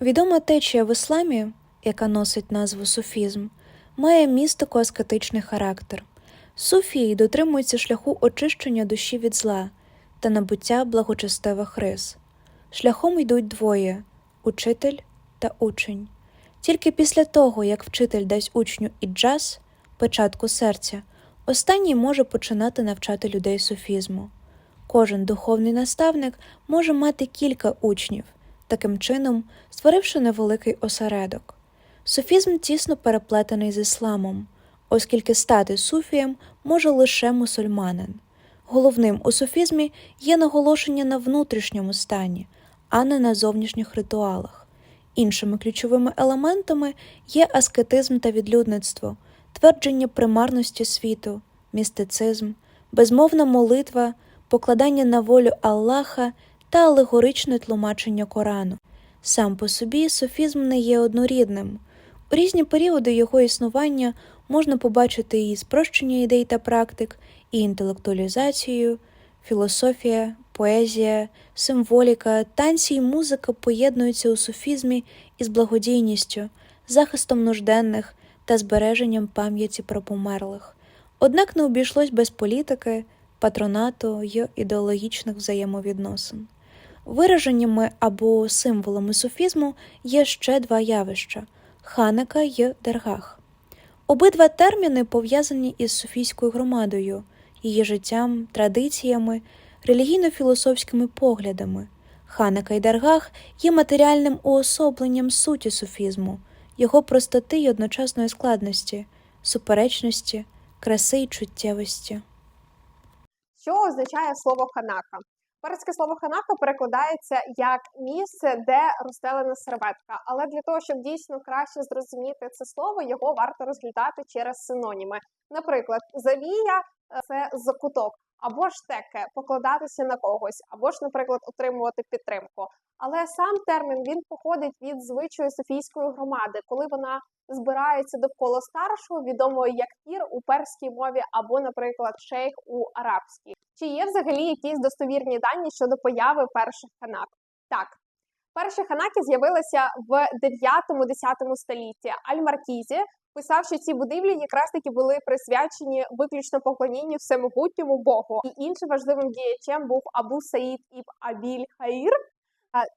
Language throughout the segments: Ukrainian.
Відома течія в ісламі, яка носить назву суфізм, має містико-аскетичний характер. Суфії дотримуються шляху очищення душі від зла та набуття благочестивих рис. Шляхом йдуть двоє учитель та учень. Тільки після того, як вчитель дасть учню іджаз, печатку серця, останній може починати навчати людей суфізму. Кожен духовний наставник може мати кілька учнів, таким чином створивши невеликий осередок. Суфізм тісно переплетений з ісламом, оскільки стати суфієм може лише мусульманин. Головним у суфізмі є наголошення на внутрішньому стані, а не на зовнішніх ритуалах. Іншими ключовими елементами є аскетизм та відлюдництво, твердження примарності світу, містицизм, безмовна молитва, покладання на волю Аллаха та алегоричне тлумачення Корану. Сам по собі софізм не є однорідним. У різні періоди його існування можна побачити і спрощення ідей та практик, і інтелектуалізацію, філософія, поезія, символіка, танці і музика поєднуються у суфізмі із благодійністю, захистом нужденних та збереженням пам'яті про померлих. Однак не обійшлось без політики, патронату й ідеологічних взаємовідносин. Вираженнями або символами суфізму є ще два явища ханека й дергах. Обидва терміни пов'язані із суфійською громадою, її життям, традиціями, релігійно-філософськими поглядами. Ханека і дергах є матеріальним уособленням суті суфізму, його простоти й одночасної складності, суперечності, краси й чуттєвості. Що означає слово ханака? Перське слово ханака перекладається як місце, де розстелена серветка. Але для того, щоб дійсно краще зрозуміти це слово, його варто розглядати через синоніми. Наприклад, завія це закуток, або ж теке покладатися на когось, або ж, наприклад, отримувати підтримку. Але сам термін він походить від звичаю Софійської громади, коли вона збирається довкола старшого, відомого як пір у перській мові, або, наприклад, шейх у арабській. Чи є взагалі якісь достовірні дані щодо появи перших ханак? Так. Перші ханаки з'явилися в 9-10 столітті. Аль-Маркізі писав, що ці будівлі якраз таки були присвячені виключно поклонінню всемогутньому Богу. І іншим важливим діячем був Абу Саїд іб Абіль Хаїр.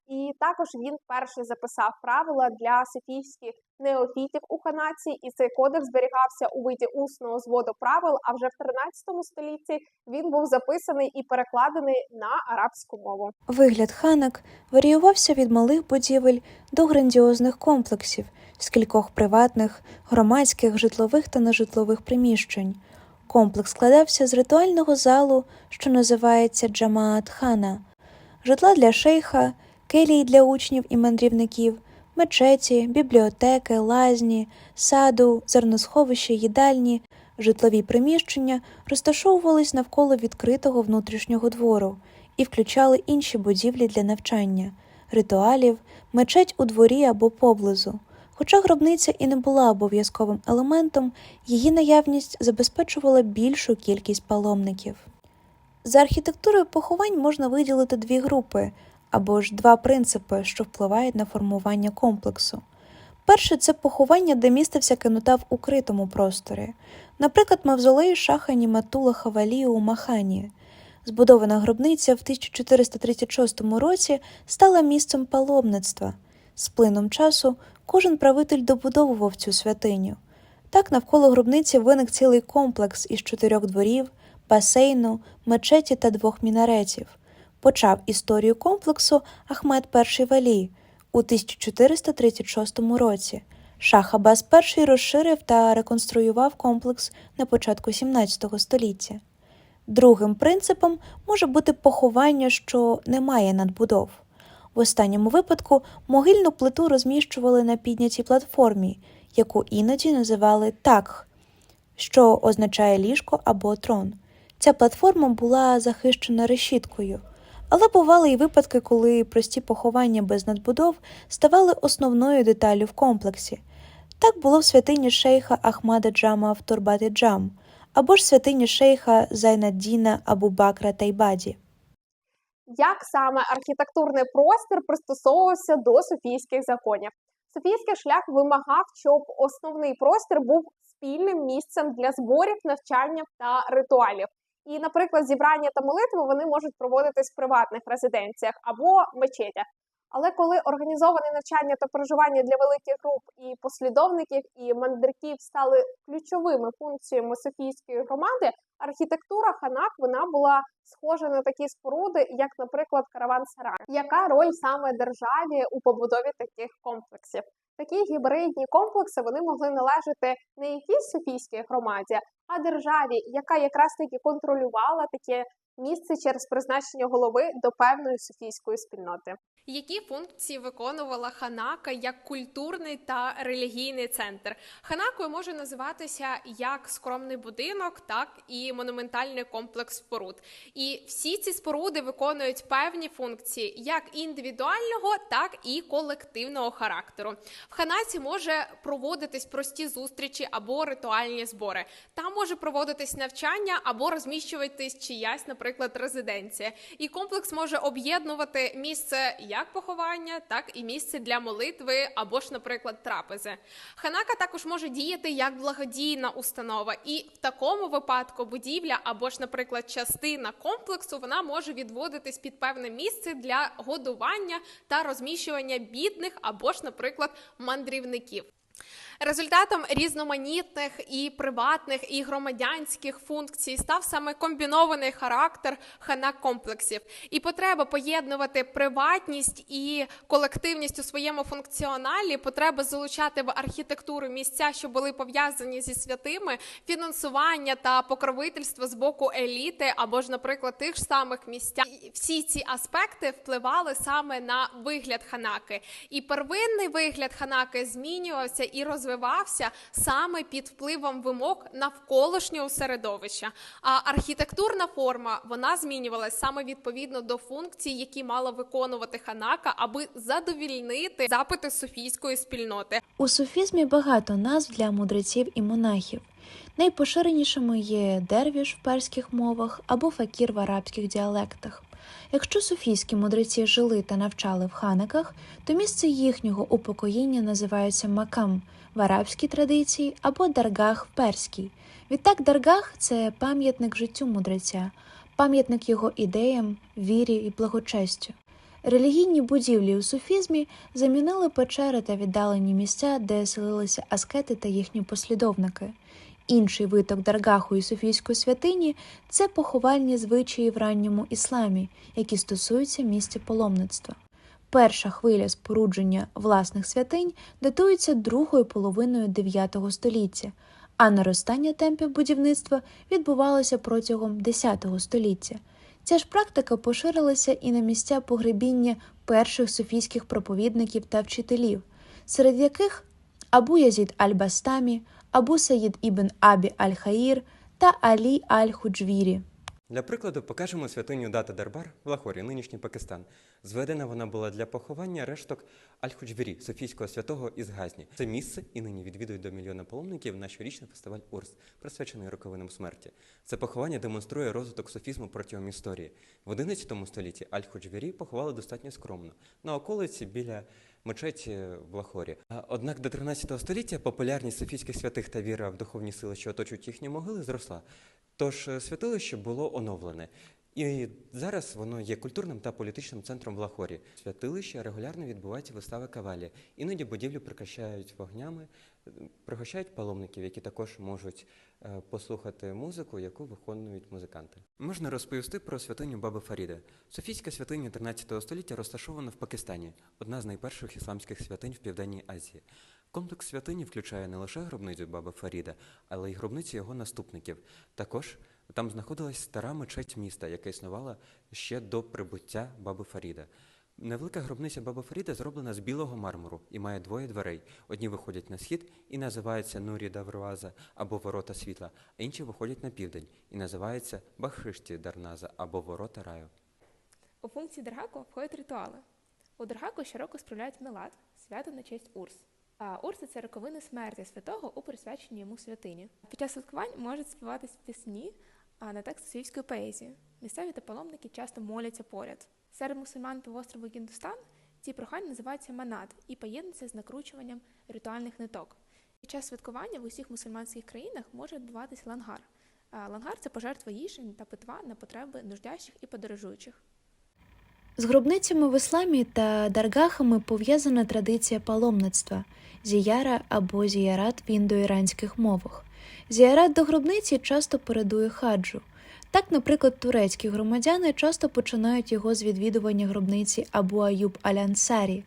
І також він перший записав правила для софійських неофітів у ханаці, і цей кодекс зберігався у виді усного зводу правил. А вже в 13 столітті він був записаний і перекладений на арабську мову. Вигляд ханок варіювався від малих будівель до грандіозних комплексів з кількох приватних, громадських, житлових та нежитлових приміщень. Комплекс складався з ритуального залу, що називається Джамаат Хана, житла для шейха, келії для учнів і мандрівників, мечеті, бібліотеки, лазні, саду, зерносховища, їдальні, житлові приміщення розташовувались навколо відкритого внутрішнього двору і включали інші будівлі для навчання, ритуалів, мечеть у дворі або поблизу. Хоча гробниця і не була обов'язковим елементом, її наявність забезпечувала більшу кількість паломників. За архітектурою поховань можна виділити дві групи або ж два принципи, що впливають на формування комплексу. Перше це поховання, де містився кенотав у критому просторі, наприклад, мавзолей шаха Німатула Хавалію у Махані. Збудована гробниця в 1436 році стала місцем паломництва. З плином часу кожен правитель добудовував цю святиню. Так навколо гробниці виник цілий комплекс із чотирьох дворів, басейну, мечеті та двох мінаретів. Почав історію комплексу Ахмед І Валі у 1436 році. Шах Аббас І розширив та реконструював комплекс на початку 17 століття. Другим принципом може бути поховання, що не має надбудов. В останньому випадку могильну плиту розміщували на піднятій платформі, яку іноді називали такх, що означає ліжко або трон. Ця платформа була захищена решіткою, але бували й випадки, коли прості поховання без надбудов ставали основною деталлю в комплексі. Так було в святині шейха Ахмада Джама в Турбаті Джам або ж святині шейха Зайнаддіна Абу Бакра Тайбаді. як саме архітектурний простір пристосовувався до софійських законів. Софійський шлях вимагав, щоб основний простір був спільним місцем для зборів, навчання та ритуалів. І, наприклад, зібрання та молитви вони можуть проводитись в приватних резиденціях або мечетях. Але коли організоване навчання та проживання для великих груп і послідовників і мандриків стали ключовими функціями Софійської громади, архітектура ханак вона була схожа на такі споруди, як, наприклад, караван-сарай. Яка роль саме державі у побудові таких комплексів? Такі гібридні комплекси вони могли належати не якійсь Софійській громаді, а державі, яка якраз таки контролювала таке місце через призначення голови до певної софійської спільноти. Які функції виконувала Ханака як культурний та релігійний центр? Ханакою може називатися як скромний будинок, так і монументальний комплекс споруд. І всі ці споруди виконують певні функції як індивідуального, так і колективного характеру. В Ханаці може проводитись прості зустрічі або ритуальні збори. Там може проводитись навчання або розміщуватись чиясь, наприклад, резиденція. І комплекс може об'єднувати місце як поховання, так і місце для молитви або ж, наприклад, трапези. Ханака також може діяти як благодійна установа, і в такому випадку будівля або ж, наприклад, частина комплексу вона може відводитись під певне місце для годування та розміщування бідних або ж, наприклад, мандрівників. Результатом різноманітних і приватних і громадянських функцій став саме комбінований характер ханак комплексів і потреба поєднувати приватність і колективність у своєму функціоналі, потреба залучати в архітектуру місця, що були пов'язані зі святими, фінансування та покровительство з боку еліти або ж, наприклад, тих ж самих місця. Всі ці аспекти впливали саме на вигляд ханаки, і первинний вигляд ханаки змінювався і розвивався саме під впливом вимог навколишнього середовища. А архітектурна форма вона змінювалась саме відповідно до функцій, які мала виконувати ханака, аби задовільнити запити софійської спільноти. У суфізмі багато назв для мудреців і монахів. Найпоширенішими є дервіш в перських мовах або факір в арабських діалектах. Якщо суфійські мудреці жили та навчали в ханиках, то місце їхнього упокоєння називається макам в арабській традиції або даргах в перській. Відтак, даргах це пам'ятник життю мудреця, пам'ятник його ідеям, вірі і благочестю. Релігійні будівлі у суфізмі замінили печери та віддалені місця, де селилися аскети та їхні послідовники. Інший виток Даргаху і Софійської святині це поховальні звичаї в ранньому ісламі, які стосуються місця паломництва. Перша хвиля спорудження власних святинь датується другою половиною IX століття, а наростання темпів будівництва відбувалося протягом X століття. Ця ж практика поширилася і на місця погребіння перших софійських проповідників та вчителів, серед яких Абу Язід аль-Бастамі, Абу Саїд ібн Абі аль-Хаїр та Алі аль-Худжвірі. Для прикладу покажемо святиню Дата Дарбар в Лахорі, нинішній Пакистан. Зведена вона була для поховання решток Аль-Худжвірі, Софійського святого із Газні. Це місце і нині відвідують до мільйона паломників на щорічний фестиваль Урс, присвячений роковинам смерті. Це поховання демонструє розвиток софізму протягом історії. В 11 столітті Аль-Худжвірі поховали достатньо скромно на околиці біля мечеті в Лахорі. Однак до 13 століття популярність софійських святих та віра в духовні сили, що оточують їхні могили, зросла. Тож е, святилище було оновлене. І зараз воно є культурним та політичним центром в Лахорі. Святилище регулярно відбуваються вистави кавалі. Іноді будівлю прикрашають вогнями, пригощають паломників, які також можуть е, послухати музику, яку виконують музиканти. Можна розповісти про святиню Баби Фаріда. Софійська святиня 13 століття розташована в Пакистані, одна з найперших ісламських святинь в Південній Азії. Комплекс святині включає не лише гробницю Баби Фаріда, але й гробниці його наступників. Також там знаходилась стара мечеть міста, яка існувала ще до прибуття Баби Фаріда. Невелика гробниця Баби Фаріда зроблена з білого мармуру і має двоє дверей. Одні виходять на схід і називаються Нурі Давруаза або Ворота світла, а інші виходять на південь і називаються Бахришті Дарназа або Ворота раю. У функції Даргаку входять ритуали. У Даргаку щороку справляють мелад, свято на честь Урс. А Урси це роковини смерті святого у присвяченні йому святині. Під час святкувань можуть співатись пісні на текст свійської поезії. Місцеві та паломники часто моляться поряд. Серед мусульман півострову Гіндустан ці прохання називаються манат і поєднуються з накручуванням ритуальних ниток. Під час святкування в усіх мусульманських країнах може відбуватись лангар. Лангар це пожертва їжі та питва на потреби нуждящих і подорожуючих. З гробницями в ісламі та даргахами пов'язана традиція паломництва зіяра або зіярат в індоіранських мовах. Зіярат до гробниці часто передує хаджу. Так, наприклад, турецькі громадяни часто починають його з відвідування гробниці Абу Аюб Аль-Ансарі,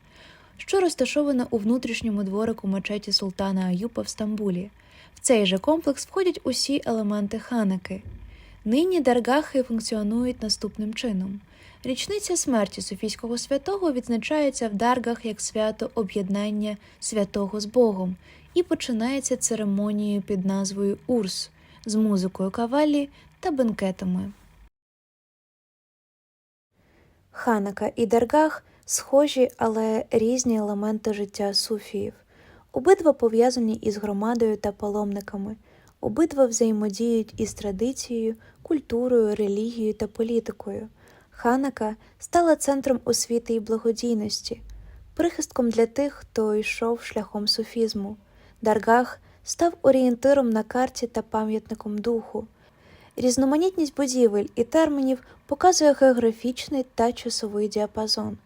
що розташована у внутрішньому дворику мечеті султана Аюба в Стамбулі. В цей же комплекс входять усі елементи ханики. Нині даргахи функціонують наступним чином. Річниця смерті Софійського святого відзначається в даргах як свято об'єднання святого з Богом і починається церемонією під назвою Урс з музикою кавалі та бенкетами. Ханака і Даргах схожі, але різні елементи життя суфіїв. Обидва пов'язані із громадою та паломниками, обидва взаємодіють із традицією, культурою, релігією та політикою. Ханака стала центром освіти і благодійності, прихистком для тих, хто йшов шляхом суфізму. Даргах став орієнтиром на карті та пам'ятником духу. Різноманітність будівель і термінів показує географічний та часовий діапазон.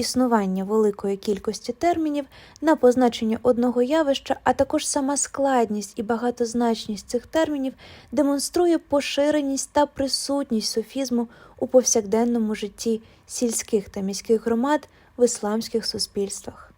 Існування великої кількості термінів на позначення одного явища, а також сама складність і багатозначність цих термінів демонструє поширеність та присутність суфізму у повсякденному житті сільських та міських громад в ісламських суспільствах.